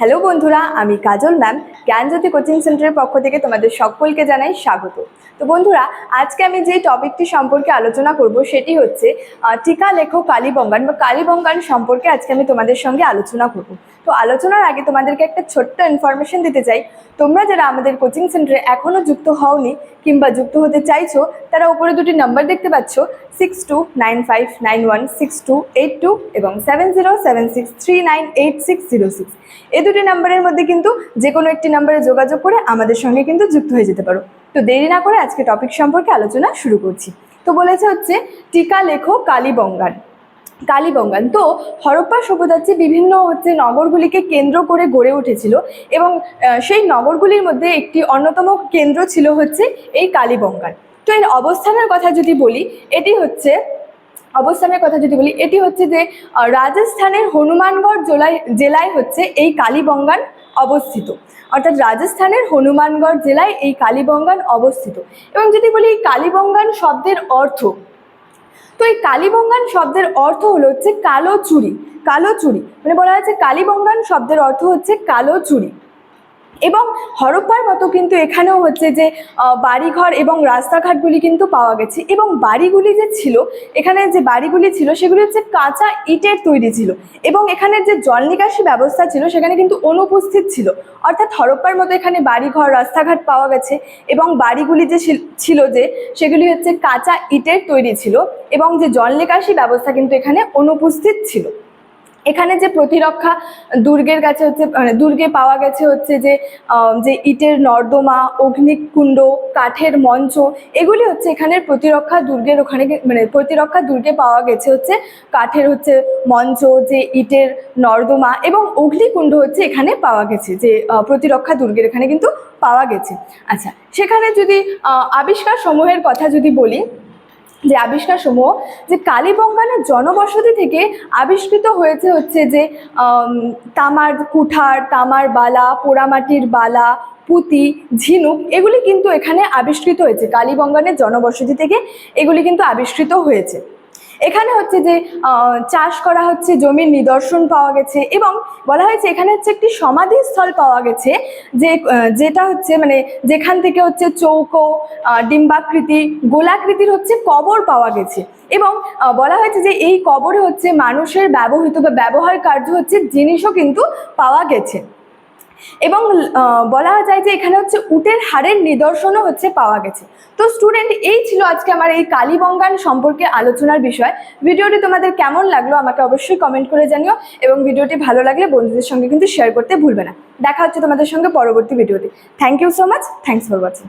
Hello বন্ধুরা, আমি কাজল ma'am জ্ঞানজ্যোতি coaching সেন্টারের পক্ষ থেকে তোমাদের সকলকে জানাই স্বাগত। তো বন্ধুরা, আজকে আমি যে টপিকটি সম্পর্কে আলোচনা করব সেটি হচ্ছে টিকা লেখো কালীবঙ্গান বা কালীবঙ্গান সম্পর্কে আজকে আমি তোমাদের সঙ্গে আলোচনা করব। তো আলোচনার আগে তোমাদেরকে একটা ছোট্ট ইনফরমেশন দিতে চাই। তোমরা যারা আমাদের কোচিং সেন্টারে এখনও যুক্ত হওনি কিংবা যুক্ত হতে চাইছো, তারা উপরে দুটি নাম্বার দেখতে পাচ্ছ। Six two nine five nine one six two eight two এবং seven zero seven six three nine eight six zero six এই দুটি নাম্বারের মধ্যে কিন্তু যে কোনো একটি নাম্বারে যোগাযোগ করে আমাদের সঙ্গে কিন্তু যুক্ত হয়ে যেতে পারো। তো দেরি না করে আজকে টপিক সম্পর্কে আলোচনা শুরু করছি। তো বলেছে হচ্ছে, টিকা লেখো কালীবঙ্গান। কালীবঙ্গান। তো হরপ্পা সভ্যতার যে বিভিন্ন হচ্ছে নগরগুলিকে কেন্দ্র করে গড়ে উঠেছিল এবং সেই নগরগুলির মধ্যে একটি অন্যতম কেন্দ্র ছিল হচ্ছে এই কালীবঙ্গান। তো এর অবস্থানের কথা যদি বলি, এটি হচ্ছে, অবস্থানের কথা যদি বলি, এটি হচ্ছে যে রাজস্থানের হনুমানগড় জেলায় জেলায় হচ্ছে এই কালীবঙ্গান অবস্থিত। অর্থাৎ রাজস্থানের হনুমানগড় জেলায় এই কালীবঙ্গান অবস্থিত। এবং যদি বলি এই কালীবঙ্গান শব্দের অর্থ, তো এই কালীবঙ্গান শব্দের অর্থ হলো হচ্ছে কালো চুরি কালো চুরি মানে বলা হয়েছে কালীবঙ্গান শব্দের অর্থ হচ্ছে কালো চুরি এবং হরপ্পার মতো কিন্তু এখানেও হচ্ছে যে বাড়িঘর এবং রাস্তাঘাটগুলি কিন্তু পাওয়া গেছে। এবং বাড়িগুলি যে ছিল, এখানে যে বাড়িগুলি ছিল, সেগুলি হচ্ছে কাঁচা ইটের তৈরি ছিল। এবং এখানের যে জল নিকাশি ব্যবস্থা ছিল, সেখানে কিন্তু অনুপস্থিত ছিল। অর্থাৎ হরপ্পার মতো এখানে বাড়িঘর, রাস্তাঘাট পাওয়া গেছে। এবং বাড়িগুলি যে ছিল- যে, সেগুলি হচ্ছে কাঁচা ইটের তৈরি ছিল। এবং যে জল নিকাশি ব্যবস্থা কিন্তু এখানে অনুপস্থিত ছিল। এখানে যে প্রতিরক্ষা দুর্গের কাছে হচ্ছে মানে দুর্গে পাওয়া গেছে হচ্ছে যে যে ইটের নর্দমা, অগ্নিকুণ্ড, কাঠের মঞ্চ, এগুলি হচ্ছে এখানের প্রতিরক্ষা দুর্গের ওখানে মানে প্রতিরক্ষা দুর্গে পাওয়া গেছে হচ্ছে কাঠের হচ্ছে মঞ্চ, যে ইটের নর্দমা এবং অগ্নিকুণ্ড হচ্ছে এখানে পাওয়া গেছে, যে প্রতিরক্ষা দুর্গের এখানে কিন্তু পাওয়া গেছে। আচ্ছা সেখানে যদি আবিষ্কার সমূহের কথা যদি বলি যে আবিষ্কার সমূহ যে কালীবঙ্গানের জনবসতি থেকে আবিষ্কৃত হয়েছে হচ্ছে যে তামার কুঠার, তামার বালা, পোড়ামাটির বালা, পুঁতি, ঝিনুক, এগুলি কিন্তু এখানে আবিষ্কৃত হয়েছে। কালীবঙ্গানের জনবসতি থেকে এগুলি কিন্তু আবিষ্কৃত হয়েছে। এখানে হচ্ছে যে চাষ করা হচ্ছে জমির নিদর্শন পাওয়া গেছে এবং বলা হয়েছে এখানে হচ্ছে একটি সমাধিস্থল পাওয়া গেছে যে যেটা হচ্ছে মানে যেখান থেকে হচ্ছে চৌকো ডিম্বাকৃতি, গোলাকৃতির হচ্ছে কবর পাওয়া গেছে। এবং বলা হয়েছে যে এই কবরে হচ্ছে মানুষের ব্যবহৃত বা ব্যবহার কার্য হচ্ছে জিনিসও কিন্তু পাওয়া গেছে। এবং বলা যায় যে এখানে হচ্ছে উটের হাড়ের নিদর্শনও হচ্ছে পাওয়া গেছে। তো স্টুডেন্ট এই ছিল আজকে আমার এই কালীবঙ্গান সম্পর্কে আলোচনার বিষয়। ভিডিওটি তোমাদের কেমন লাগল আমাকে অবশ্যই কমেন্ট করে জানিও এবং ভিডিওটি ভালো লাগলে বন্ধুদের সঙ্গে কিন্তু শেয়ার করতে ভুলবে না। দেখা হচ্ছে তোমাদের সঙ্গে পরবর্তী ভিডিওটি thank you so much thanks for watching